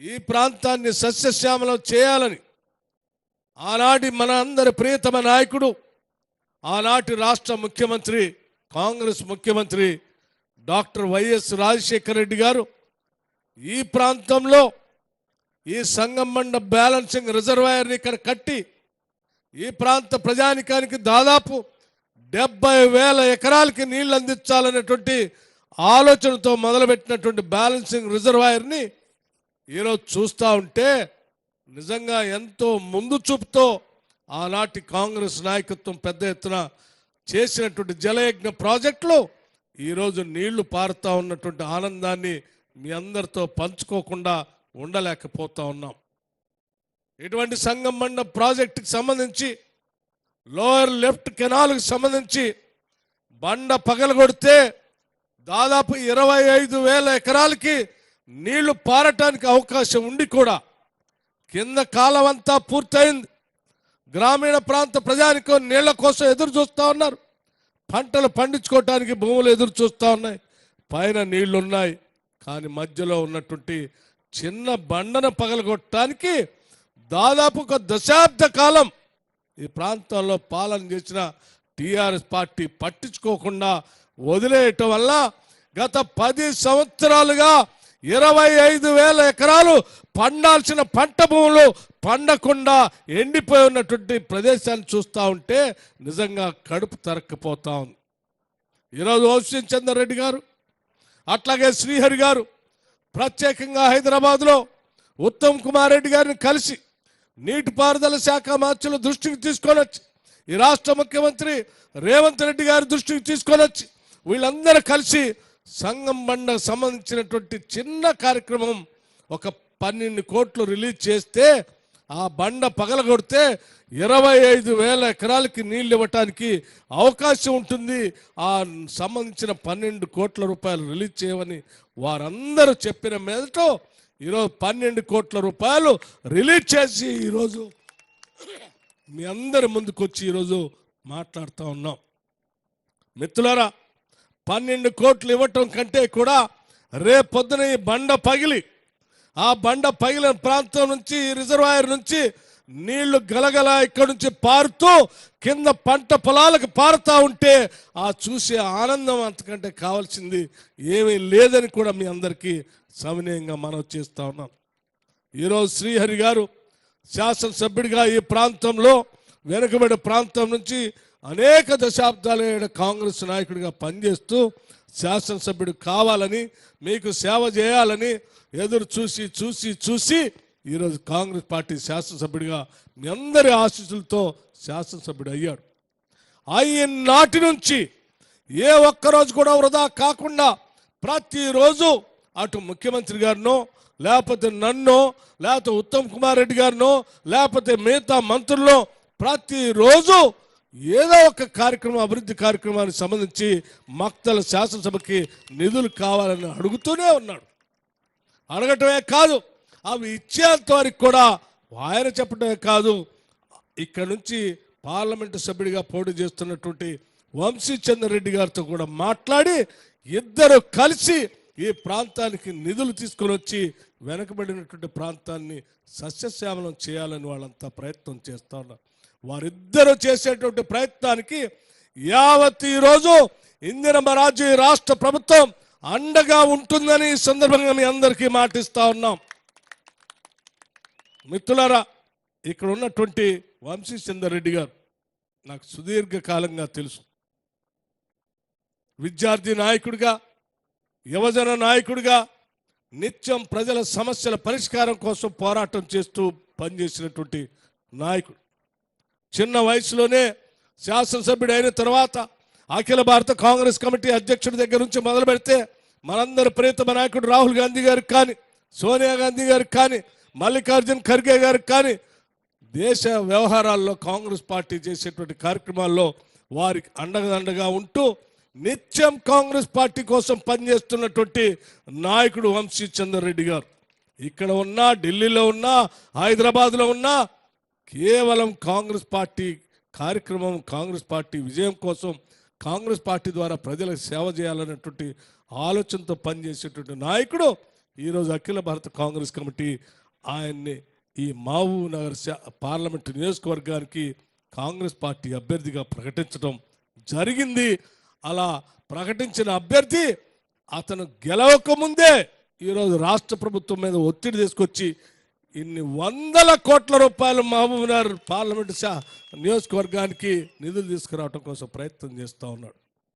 ఈ ప్రాంతాన్ని సస్యశ్యామలం చేయాలని ఆనాటి మన అందరి ప్రియతమ నాయకుడు ఆనాటి రాష్ట్ర ముఖ్యమంత్రి కాంగ్రెస్ ముఖ్యమంత్రి డాక్టర్ వైఎస్ రాజశేఖర రెడ్డి గారు ఈ ప్రాంతంలో ఈ సంగమండ బ్యాలెన్సింగ్ రిజర్వాయర్ని ఇక్కడ కట్టి ఈ ప్రాంత ప్రజానికానికి దాదాపు డెబ్బై వేల ఎకరాలకి నీళ్ళు అందించాలనేటువంటి ఆలోచనతో మొదలుపెట్టినటువంటి బ్యాలెన్సింగ్ రిజర్వాయర్ని ఈరోజు చూస్తూ ఉంటే నిజంగా ఎంతో ముందు చూపుతో ఆనాటి కాంగ్రెస్ నాయకత్వం పెద్ద ఎత్తున చేసినటువంటి జలయజ్ఞ ప్రాజెక్టులో ఈరోజు నీళ్ళు పారుతూ ఉన్నటువంటి ఆనందాన్ని మీ అందరితో పంచుకోకుండా ఉండలేకపోతా ఉన్నాం. ఇటువంటి సంగం మండ ప్రాజెక్టుకి సంబంధించి లోయర్ లెఫ్ట్ కెనాల్కి సంబంధించి బండ పగలగొడితే దాదాపు ఇరవై ఐదు వేల ఎకరాలకి నీళ్ళు పారటానికి అవకాశం ఉండి కూడా కింద కాలం అంతా పూర్తయింది. గ్రామీణ ప్రాంత ప్రజానికం నీళ్ళ కోసం ఎదురు చూస్తూ ఉన్నారు. పంటలు పండించుకోవటానికి భూములు ఎదురు చూస్తూ ఉన్నాయి. పైన నీళ్ళు ఉన్నాయి కానీ మధ్యలో ఉన్నటువంటి చిన్న బండను పగలగొట్టడానికి దాదాపు ఒక దశాబ్ద కాలం ఈ ప్రాంతంలో పాలన చేసిన టీఆర్ఎస్ పార్టీ పట్టించుకోకుండా వదిలేయటం వల్ల గత పది సంవత్సరాలుగా ఇరవై ఐదు వేల ఎకరాలు పండాల్సిన పంట భూములు పండకుండా ఎండిపోయి ఉన్నటువంటి ప్రదేశాన్ని చూస్తూ ఉంటే నిజంగా కడుపు తరక్కపోతా ఉంది. ఈరోజు ఓషన్ చందర్ రెడ్డి గారు అట్లాగే శ్రీహరి గారు ప్రత్యేకంగా హైదరాబాద్లో ఉత్తమ్ కుమార్ రెడ్డి గారిని కలిసి నీటిపారుదల శాఖ మార్చుల దృష్టికి తీసుకొని వచ్చి ఈ రాష్ట్ర ముఖ్యమంత్రి రేవంత్ రెడ్డి గారి దృష్టికి తీసుకొని వచ్చి వీళ్ళందరూ కలిసి సంగం బండకు సంబంధించినటువంటి చిన్న కార్యక్రమం ఒక పన్నెండు కోట్లు రిలీజ్ చేస్తే ఆ బండ పగలగొడితే ఇరవై ఐదు వేల ఎకరాలకి నీళ్ళు ఇవ్వటానికి అవకాశం ఉంటుంది. ఆ సంబంధించిన పన్నెండు కోట్ల రూపాయలు రిలీజ్ చేయమని వారందరూ చెప్పిన మీదట ఈరోజు పన్నెండు కోట్ల రూపాయలు రిలీజ్ చేసి ఈరోజు మీ అందరి ముందుకు వచ్చి ఈరోజు మాట్లాడుతూ ఉన్నాం. మిత్రులారా పన్నెండు కోట్లు ఇవ్వటం కంటే కూడా రేపొద్దున ఈ బండ పగిలి ఆ బండ పగిలిన ప్రాంతం నుంచి రిజర్వాయర్ నుంచి నీళ్ళు గలగల ఇక్కడి నుంచి పారుతూ కింద పంట పొలాలకు పారుతా ఉంటే ఆ చూసే ఆనందం అంతకంటే కావాల్సింది ఏమీ లేదని కూడా మీ అందరికీ సవినయంగా మనం చేస్తా ఉన్నాం. ఈరోజు శ్రీహరి గారు శాసనసభ్యుడిగా ఈ ప్రాంతంలో వెనుకబడి ప్రాంతం నుంచి అనేక దశాబ్దాల కాంగ్రెస్ నాయకుడిగా పనిచేస్తూ శాసనసభ్యుడు కావాలని మీకు సేవ చేయాలని ఎదురు చూసి చూసి చూసి ఈరోజు కాంగ్రెస్ పార్టీ శాసనసభ్యుడిగా మీ అందరి ఆశీస్సులతో శాసనసభ్యుడు అయ్యాడు. అయిన నాటి నుంచి ఏ ఒక్కరోజు కూడా వృధా కాకుండా ప్రతిరోజు అటు ముఖ్యమంత్రి గారినో లేకపోతే నన్ను లేకపోతే ఉత్తమ్ కుమార్ రెడ్డి గారినో లేకపోతే మిగతా మంత్రుల్లో ప్రతిరోజు ఏదో ఒక కార్యక్రమం అభివృద్ధి కార్యక్రమానికి సంబంధించి మక్తల శాసనసభకి నిధులు కావాలని అడుగుతూనే ఉన్నాడు. అడగటమే కాదు అవి ఇచ్చేంత వరకు కూడా ఆయన చెప్పడమే కాదు ఇక్కడ నుంచి పార్లమెంటు సభ్యుడిగా పోటీ చేస్తున్నటువంటి వంశీ చంద్రరెడ్డి గారితో కూడా మాట్లాడి ఇద్దరు కలిసి ఈ ప్రాంతానికి నిధులు తీసుకొని వచ్చి వెనకబడినటువంటి ప్రాంతాన్ని సస్యశ్యామలం చేయాలని వాళ్ళంతా ప్రయత్నం చేస్తూ ఉన్నారు. వారిద్దరూ చేసేటువంటి ప్రయత్నానికి యావత్ ఈరోజు ఇందిరమ్మ రాజ్య రాష్ట్ర ప్రభుత్వం అండగా ఉంటుందని ఈ సందర్భంగా మీ అందరికీ మాటిస్తా ఉన్నాం. మిత్రులారా ఇక్కడ ఉన్నటువంటి వంశీ చంద్రరెడ్డి గారు నాకు సుదీర్ఘకాలంగా తెలుసు. విద్యార్థి నాయకుడిగా యువజన నాయకుడిగా నిత్యం ప్రజల సమస్యల పరిష్కారం కోసం పోరాటం చేస్తూ పనిచేసినటువంటి నాయకుడు. చిన్న వయసులోనే శాసనసభ్యుడు అయిన తర్వాత అఖిల భారత కాంగ్రెస్ కమిటీ అధ్యక్షుడి దగ్గర నుంచి మొదలు పెడితే మనందరి ప్రియతమ నాయకుడు రాహుల్ గాంధీ గారికి కానీ సోనియా గాంధీ గారికి కానీ మల్లికార్జున్ ఖర్గే గారికి కానీ దేశ వ్యవహారాల్లో కాంగ్రెస్ పార్టీ చేసేటువంటి కార్యక్రమాల్లో వారికి అండగా ఉంటూ నిత్యం కాంగ్రెస్ పార్టీ కోసం పనిచేస్తున్నటువంటి నాయకుడు వంశీ చందర్ రెడ్డి గారు. ఇక్కడ ఉన్నా ఢిల్లీలో ఉన్నా హైదరాబాద్లో ఉన్నా కేవలం కాంగ్రెస్ పార్టీ కార్యక్రమం కాంగ్రెస్ పార్టీ విజయం కోసం కాంగ్రెస్ పార్టీ ద్వారా ప్రజలకు సేవ చేయాలనేటువంటి ఆలోచనతో పనిచేసేటువంటి నాయకుడు ఈరోజు అఖిల భారత కాంగ్రెస్ కమిటీ. ఆయన్ని ఈ మహబూబ్ నగర్ పార్లమెంటు నియోజకవర్గానికి కాంగ్రెస్ పార్టీ అభ్యర్థిగా ప్రకటించడం జరిగింది. అలా ప్రకటించిన అభ్యర్థి అతను గెలవక ముందే ఈరోజు రాష్ట్ర ప్రభుత్వం మీద ఒత్తిడి తీసుకొచ్చి ఇన్ని వందల కోట్ల రూపాయలు మహబూబ్ నగర్ పార్లమెంటు నియోజకవర్గానికి నిధులు తీసుకురావడం కోసం ప్రయత్నం చేస్తూ ఉన్నాడు.